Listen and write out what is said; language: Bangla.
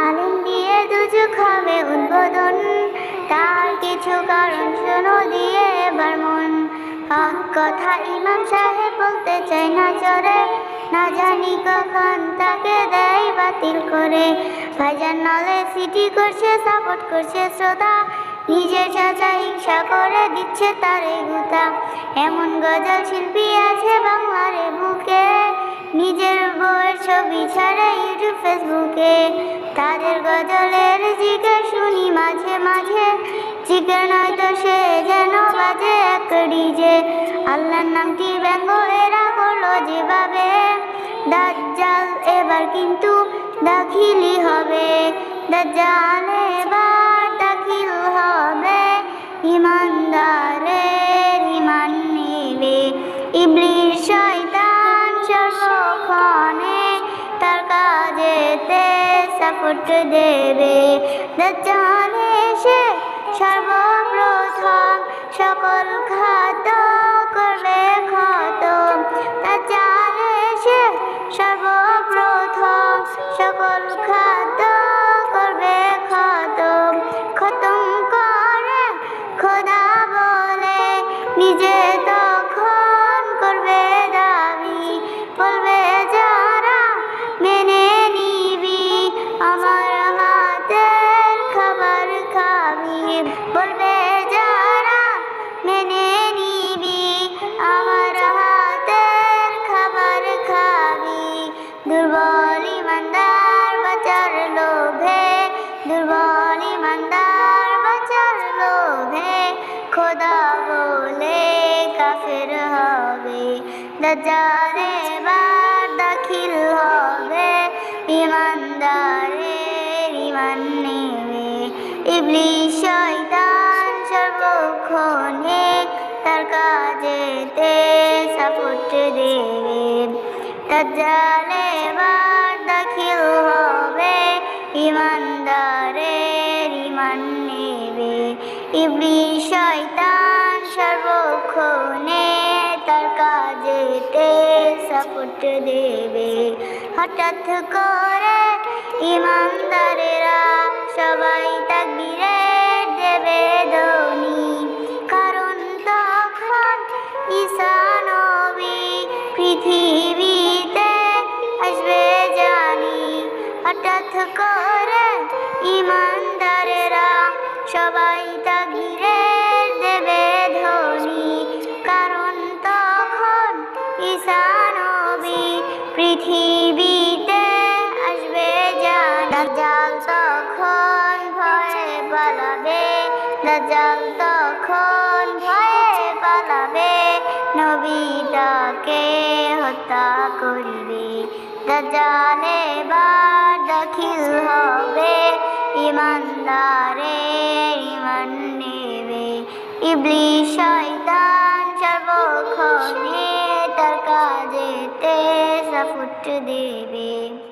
আলিম দিয়ে দুজুক হবে উদ্বোধন। তার কিছু কারণ শোনো দিয়ে এবার মন। হক কথা ইমাম সাহেব বলতে চাই না চরে না জানি কখন তাকে দেয় বাতিল করে। ভাইজান নলে সিটি করছে, সাপোর্ট করছে শ্রোতা। নিজের চাচা হিংসা করে দিচ্ছে তারে গুতা। এমন গজল শিল্পী আছে বাংলার বুকে। নিজের বউয়ের ছবি ছাড়া ইউটিউব ফেসবুকে তাদের গজলের জিজ্ঞেস শুনি মাঝে মাঝে। জিজ্ঞেস নয়তো সে যেন বাজে এক ডিজে। আল্লাহর নামটি ব্যঙ্গ? এরা করল যেভাবে। দাজ্জাল এবার কিন্তু দাখিলি হবে। দাজ্জাল এবার সাপোর্ট দেবে। দাজ্জাল সর্বপ্রথম সকল খাত করবে খতম। দাজ্জাল এসে সর্বপ্রথম সকল খাত করবে খতম। খতম করে খোদা বলে, নিজে বলে কাফের হবে। দাজ্জাল এবার দাখিল হবে। ইমানদারের ইমান নেবে। ইবলিশ শয়তান সর্বক্ষণে তার কাজেতে সাপোর্ট দেবে। দাজ্জাল এবার দাখিল হবে। ইমানদারের ইমান নেবে। ইবলিশ শয়তান সর্বক্ষণে তার কাজেতে সাপোর্ট দেবে। হঠাৎ করে ইমানদারেরা সবাই পৃথিবীতে আসবে জানি। দাজ্জাল তখন ভয়ে পালাবে। দাজ্জাল তখন ভয়ে পালাবে। নবীটাকে হত্যা করিবে। দাজ্জাল এবার দাখিল হবে। ইমানদারে ইমান নেবে। ইবলিশ শয়তান সর্বক্ষণে তার কাজেতে সাপোর্ট দেবে